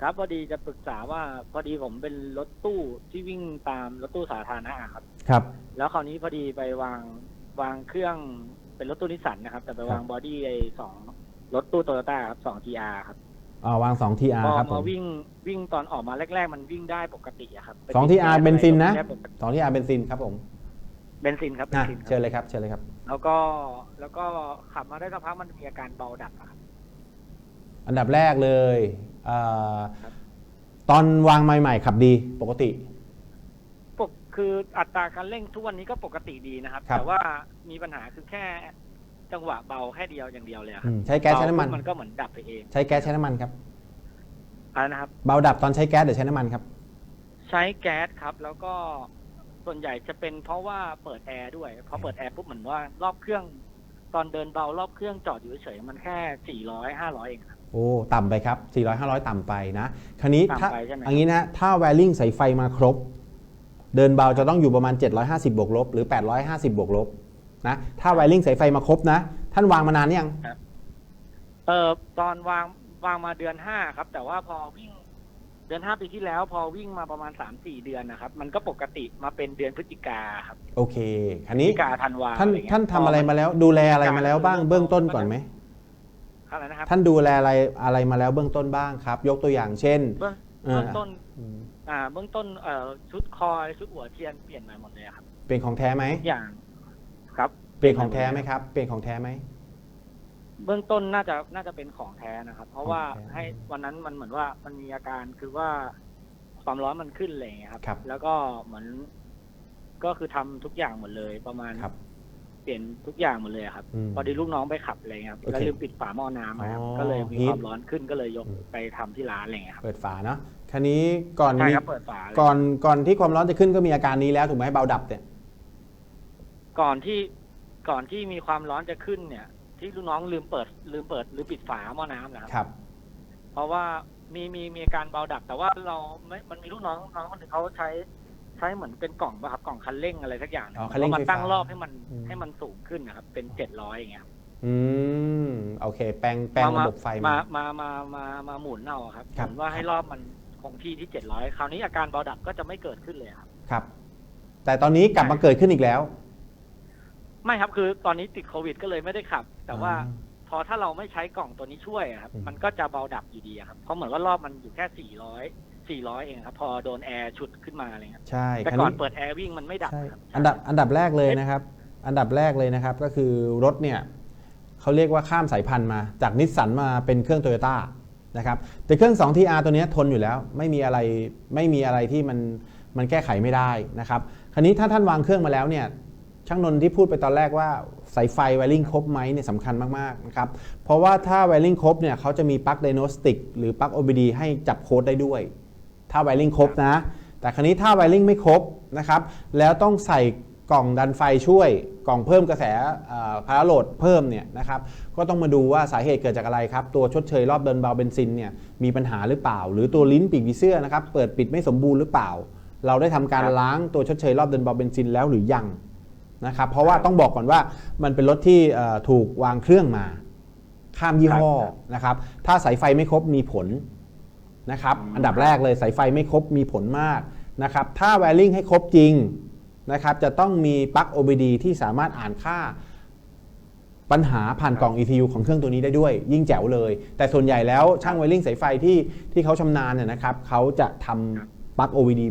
ครับพอดีจะปรึกษาว่าพอดีผมเป็นรถตู้ที่วิ่งตามรถตู้สาธารณะอะครับ ครับ แล้วคราวนี้พอดีไปวางวางเครื่องเป็นรถตู้นิสสันนะครับ แต่ไปวางครับบอดี้ไอ้สองรถตู้โตโยต้าครับสองทีอาร์ครับอ่าวาง2 TR พอครับผมมาวิ่งวิ่งตอนออกมาแรก ๆ มันวิ่งได้ปกติอะครับสอง TR เบนซินนะได้ปกติ2 TR เบนซินครับผมเบนซินครับเบนอะซินคเชิญรับเลยครับเชิญเลยครับ แล้วก็แล้วก็ขับมาได้สักพักมันมีอาการเบาดับอะครับอันดับแรกเลยเอ่อครับ ตอนวางใหม่ๆขับดีปกติ ปกคืออัตราการเร่งทุกวันนี้ก็ปกติดีนะครับ ครับ แต่ว่ามีปัญหาคือแค่จังหวะเบาแค่เดียวอย่างเดียวเลยอะคอืรับมใช้แก๊สใช้น้ำมัน เบาปุ๊บมันก็เหมือนดับไปเองใช้แก๊สใช้น้ำมันครับอะไรนะครับ เบาดับตอนใช้แก๊สหรือใช้น้ำมันครับ ใช้แก๊สครับ แล้วก็ส่วนใหญ่จะเป็นเพราะว่าเปิดแอร์ด้วยพอเปิดแอร์ปุ๊บเหมือนว่ารอบเครื่อง ตอนเดินเบารอบเครื่องจอดอยู่เฉยๆมันแค่สี่ร้อยห้าร้อยเองครับ โอ้ ต่ำไปครับ 400 500 ต่ำไปนะ คราวนี้ถ้าต่ำไปใช่ไหม อันนี้นะถ้าแวริ่งสายไฟมาครบ เดินเบาจะต้องอยู่ประมาณ 750 บวกลบ หรือ 850 บวกลบนะ ถ้าแวริ่งสายไฟมาครบนะ ท่านวางมานานยัง เอ่อตอนวางวางมาเดือนห้าครับ แต่ว่าพอวิ่ง เดือนห้าปีที่แล้วพอวิ่งมาประมาณสามสี่เดือนนะครับ มันก็ปกติมาเป็นเดือนพฤศจิกาครับโอเคคราวพฤศนี้จิกาธันวาท่านะไรเงี้ยท่านทำอะไรมาแล้ว ดูแลอะไรมาแล้วบ้างเบื้องต้นก่อนไหมอะไรนะครับท่านดูแลอะไรอะไรมาแล้วเบื้องต้นบ้างครับ ยกตัวอย่างเช่นเบื้องเอ่อเบื้องต้นอ่าเบื้องต้นเอ่อชุดคอยชุดหัวเทียนเปลี่ยนใหม่หมดเลยครับเป็นของแท้ไหมทุกอย่างครับ เปลี่ยนของแท้ไหมครับเปลี่ยนของแท้ไหม เบื้องต้นน่าจะน่าจะเป็นของแท้นะครับ เพราะว่าของแท้ให้วันนั้นมันเหมือนว่ามันมีอาการคือว่าความร้อนมันขึ้นอะไรอย่างเงี้ยครับ ครับแล้วก็เหมือนก็คือทำทุกอย่างหมดเลย ประมาณครับเปลี่ยนทุกอย่างหมดเลยครับอืมพอดีลูกน้องไปขับอะไรเงี้ยครับโอเคแล้วลืมปิดฝาหม้อน้ำอะครับอ๋อก็เลยมีฮีทความร้อนขึ้นก็เลยยกอืม ไปทำที่ร้านอะไรเงี้ยครับเปิดฝาเนาะคราวนี้ก่อนใช่มีครับเปิดฝาเลยก่อนก่อนที่ความร้อนจะขึ้นก็มีอาการนี้แล้วถูกไหมเบาดับเนี่ย ก่อนที่ก่อนที่มีความร้อนจะขึ้นเนี่ย ที่ลูกน้องลืมเปิด ลืมเปิดหรือปิดฝาหม้อน้ำนะครับ ครับ เพราะว่ามีมีมีอาการเบาดับแต่ว่าเราไม่มันมีลูกน้องน้องคนหนึงเขาใช้ใช้เหมือนเป็นกล่องป่ะครับกล่องคันเร่งอะไรสักอย่างนะอ๋อคันเร่งแล้วมาตั้งไฟฟ้ารอบให้มันอืม ให้มันสูงขึ้นนะครับ เป็นเจ็ดร้อยอย่างเงี้ยครับอืม โอเค แปลงแปลงระบบไฟมา มามามามามาหมุนเอาอะครับครับ หมุนว่าให้รอบมันคงที่ที่เจ็ดร้อยคราวนี้อาการเบาดับก็จะไม่เกิดขึ้นเลยครับ ครับ แต่ตอนนี้กลับมาเกิดขึ้นอีกแล้ว ไม่ครับคือตอนนี้ติดโควิด ก็เลยไม่ได้ขับ แต่ว่าอ่พอถ้าเราไม่ใช้กล่องตัวนี้ช่วยอะครับอืม มันก็จะเบาดับอยู่ดีอะครับเพราะเหมือนว่ารอบมันอยู่แค่สี่ร้อยสี่ร้อยเองครับ พอโดนแอร์ฉุดขึ้นมาอะไรเงี้ยใช่แต่คราวก่อนนี้เปิดแอร์วิ่งมันไม่ดับใช่ครับ อันดับอันดับแรกเลยนะครับ อันดับแรกเลยนะครับก็คือรถเนี่ยเขาเรียกว่าข้ามสายพันธุ์มาจากนิสสันมาเป็นเครื่องโตโยต้านะครับแต่เครื่อง 2TR ตัวเนี้ยทนอยู่แล้วไม่มีอะไรไม่มีอะไรที่มันมันแก้ไขไม่ได้นะครับ คราวนี้ถ้าท่านวางเครื่องมาแล้วเนี่ย ช่างนนท์ที่พูดไปตอนแรกว่าสายไฟไวริงครบไหมเนี่ยสำคัญมากๆนะครับเพราะว่าถ้าไวริงครบเนี่ยเขาจะมีปลั๊กไดโนสติกหรือปลั๊ก OBD ให้จับโค้ดได้ด้วย ถ้าไวริงครบนะ แต่ครนี้ถ้าไวริงไม่ครบนะครับแล้วต้องใส่กล่องดันไฟช่วย กล่องเพิ่มกระแสพาราโหลดเพิ่มเนี่ยนะครับก็ต้องมาดูว่าสาเหตุเกิดจากอะไรครับ ตัวชดเชยรอบเดินเบาเบนซินเนี่ยมีปัญหาหรือเปล่า หรือตัวลิ้นปีกผีเสื้อนะครับเปิดปิดไม่สมบูรณ์หรือเปล่า เราได้ทำการล้างตัวชดเชยรอบเดินเบาเบนซินแล้วหรือยัง นะครับเพราะว่าต้องบอกก่อนว่ามันเป็นรถที่เอ่อถูกวางเครื่องมา ข้ามยี่ห้อนะครับ ถ้าสายไฟไม่ครบมีผลนะครับอันดับแรกเลยสายไฟไม่ครบมีผลมากนะครับถ้าแวริ่งให้ครบจริงนะครับจะต้องมีปลั๊ก OBD ที่สามารถอ่านค่าปัญหาผ่านกล่อง ECU ของเครื่องตัวนี้ได้ด้วย ยิ่งแจ๋วเลย แต่ส่วนใหญ่แล้วช่างไวริ่งสายไฟที่ที่เขาชำนาญเนี่ยนะครับเขาจะทำปลั๊ก OBD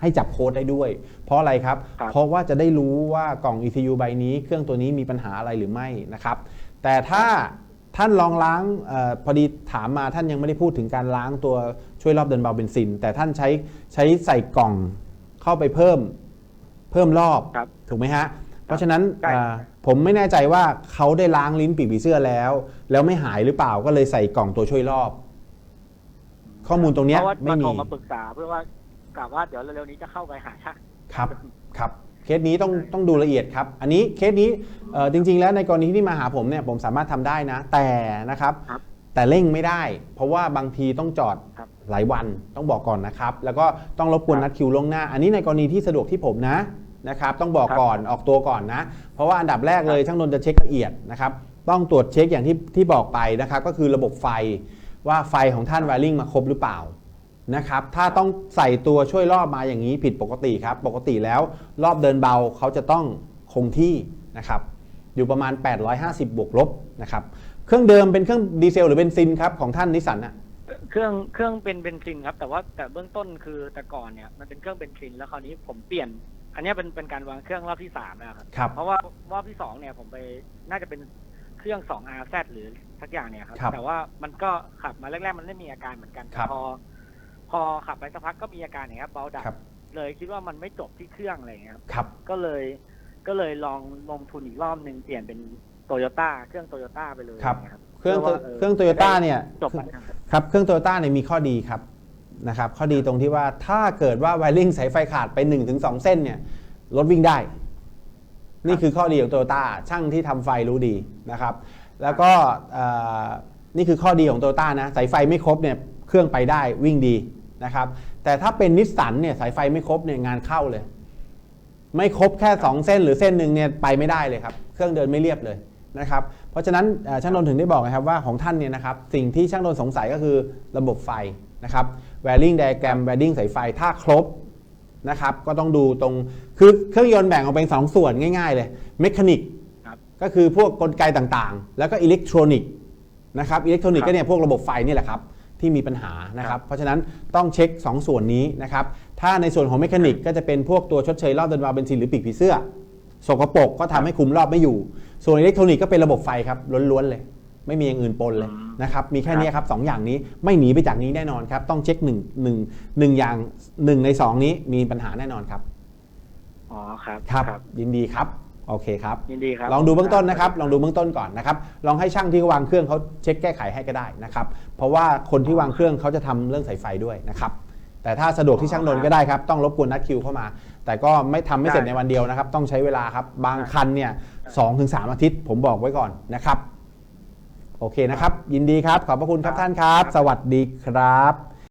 ให้จับโค้ดได้ด้วย เพราะอะไรครับ ครับ เพราะว่าจะได้รู้ว่ากล่อง ECU ใบนี้ เครื่องตัวนี้มีปัญหาอะไรหรือไม่นะครับ แต่ถ้าท่านลองล้างเออพอดีถามมาท่านยังไม่ได้พูดถึงการล้างตัวช่วยรอบเดินเบาเบนซิน แต่ท่านใช้ใช้ใส่กล่องเข้าไปเพิ่มเพิ่มรอบ ครับ ถูกไหมฮะ เพราะฉะนั้นใช่เอ่อผมไม่แน่ใจว่าเขาได้ล้างลิ้นปีกผีเสื้อแล้ว แล้วไม่หายหรือเปล่าก็เลยใส่กล่องตัวช่วยรอบ ข้อมูลตรงเนี้ยเพราะว่าไม่มามีโทรมาปรึกษาเพื่อว่า กะว่าเดี๋ยวเร็วๆนี้จะเข้าไปหาช่างครับครับเคสนี้ต้องต้องดูละเอียดครับ อันนี้เคสนี้เอ่อจริง ๆ แล้วในกรณีที่มาหาผมเนี่ยผมสามารถทำได้นะ แต่นะครับครับ แต่เร่งไม่ได้ เพราะว่าบางทีต้องจอดครับหลายวันต้องบอกก่อนนะครับ แล้วก็ต้องรบกวนครับนัดคิวล่วงหน้า อันนี้ในกรณีที่สะดวกที่ผมนะนะครับ ต้องบอกครับก่อนออกตัวก่อนนะ เพราะว่าอันดับแรกเลยช่างนนท์จะเช็คละเอียดนะครับ ต้องตรวจเช็คอย่างที่ที่บอกไปนะครับ ก็คือระบบไฟว่าไฟของท่านไวริงมาครบหรือเปล่า นะครับ ถ้าต้องใส่ตัวช่วยรอบมาอย่างนี้ผิดปกติครับ ปกติแล้วรอบเดินเบาเขาจะต้องคงที่นะครับ อยู่ประมาณ 850 บวกลบนะครับ เครื่องเดิมเป็นเครื่องดีเซลหรือเบนซินครับของท่านนิสสันอะเครื่องเครื่องเป็นเบนซินครับ แต่ว่าแต่เบื้องต้นคือแต่ก่อนเนี่ยมันเป็นเครื่องเบนซินแล้วคราวนี้ผมเปลี่ยน อันเนี้ยเป็นเป็นการวางเครื่องรอบที่สามแล้วครับครับ เพราะว่ารอบที่สองเนี่ยผมไปน่าจะเป็นเครื่อง 2RZ หรือสักอย่างเนี่ยครับครับ แต่ว่ามันก็ขับมาแรกๆมันไม่มีอาการเหมือนกันครับพอ พอขับไปสักพักก็มีอาการอย่างเงี้ยครับเบาดับครับ เลยคิดว่ามันไม่จบที่เครื่องอะไรอย่างเงี้ยครับครับ ก็เลยก็เลยลองลงทุนอีกรอบหนึ่งเปลี่ยนเป็นโตโยต้าเครื่องโตโยต้าไปเลยครับ นะเครื่องพื่ว่าเครื่องโตโยต้าเนี่ยจบปัญหา ครับเครื่องโตโยต้าเนี่ยมีข้อดีครับนะครับ ข้อดีตรงที่ว่าถ้าเกิดว่าไวริงสายไฟขาดไป 1-2 เส้นเนี่ยรถวิ่งได้ นี่คือข้อดีของโตโยต้าช่างที่ทำไฟรู้ดีนะครับ แล้วก็เอ่อนี่คือข้อดีของโตโยต้านะสายไฟไม่ครบเนี่ยเครื่องไปได้วิ่งดี นะครับแต่ถ้าเป็นนิสสันเนี่ยสายไฟไม่ครบเนี่ยงานเข้าเลย ไม่ครบแค่ 2 เส้นหรือเส้นหนึ่งเนี่ยไปไม่ได้เลยครับ เครื่องเดินไม่เรียบเลยนะครับเพราะฉะนั้นเอ่อช่างนนท์ถึงได้บอกนะครับว่าของท่านเนี่ยนะครับสิ่งที่ช่างนนท์สงสัยก็คือระบบไฟนะครับ wiring diagram wiring สายไฟถ้าครบนะครับก็ต้องดูตรงคือเครื่องยนต์แบ่งออกเป็น 2 ส่วนง่าย ๆ เลยเมคานิกครับก็คือพวกกลไกต่างๆ แล้วก็อิเล็กทรอนิกส์นะครับอิเล็กทรอนิกส์ครับก็เนี่ยพวกระบบไฟนี่แหละครับ ที่มีปัญหานะครับ เพราะฉะนั้นต้องเช็ค 2 ส่วนนี้นะครับ ถ้าในส่วนของเมคานิกก็จะเป็นพวกตัวชดเชยรอบเดินวาล์วเบนซินหรือปีกผีเสื้อสกปรกก็ทำให้คุมรอบไม่อยู่ ส่วนอิเล็กทรอนิกส์ก็เป็นระบบไฟครับล้วนๆเลย ไม่มีอย่างอื่นปนเลยอืมนะครับ มีแค่นี้ครับสองอย่างนี้ไม่หนีไปจากนี้แน่นอนครับ ต้องเช็คหนึ่งหนึ่งหนึ่งอย่างหนึ่งในสองนี้มีปัญหาแน่นอนครับ อ๋อครับ ครับ ยินดีครับ โอเคครับยินดีครับลองดูเบื้องต้นนะครับ ลองดูเบื้องต้นก่อนนะครับ ลองให้ช่างที่วางเครื่องเขาเช็คแก้ไขให้ก็ได้นะครับ เพราะว่าคนที่วางเครื่องเขาจะทำเรื่องสายไฟด้วยนะครับ แต่ถ้าสะดวกที่ช่างนนท์ก็ได้ครับ ต้องรบกวนนัดคิวเข้ามา แต่ก็ไม่ทำไม่เสร็จในวันเดียวนะครับ ต้องใช้เวลาครับ บางคันเนี่ยสองถึงสามอาทิตย์ ผมบอกไว้ก่อนนะครับ โอเคนะครับ ยินดีครับ ขอบพระคุณครับท่านครับ สวัสดีครับ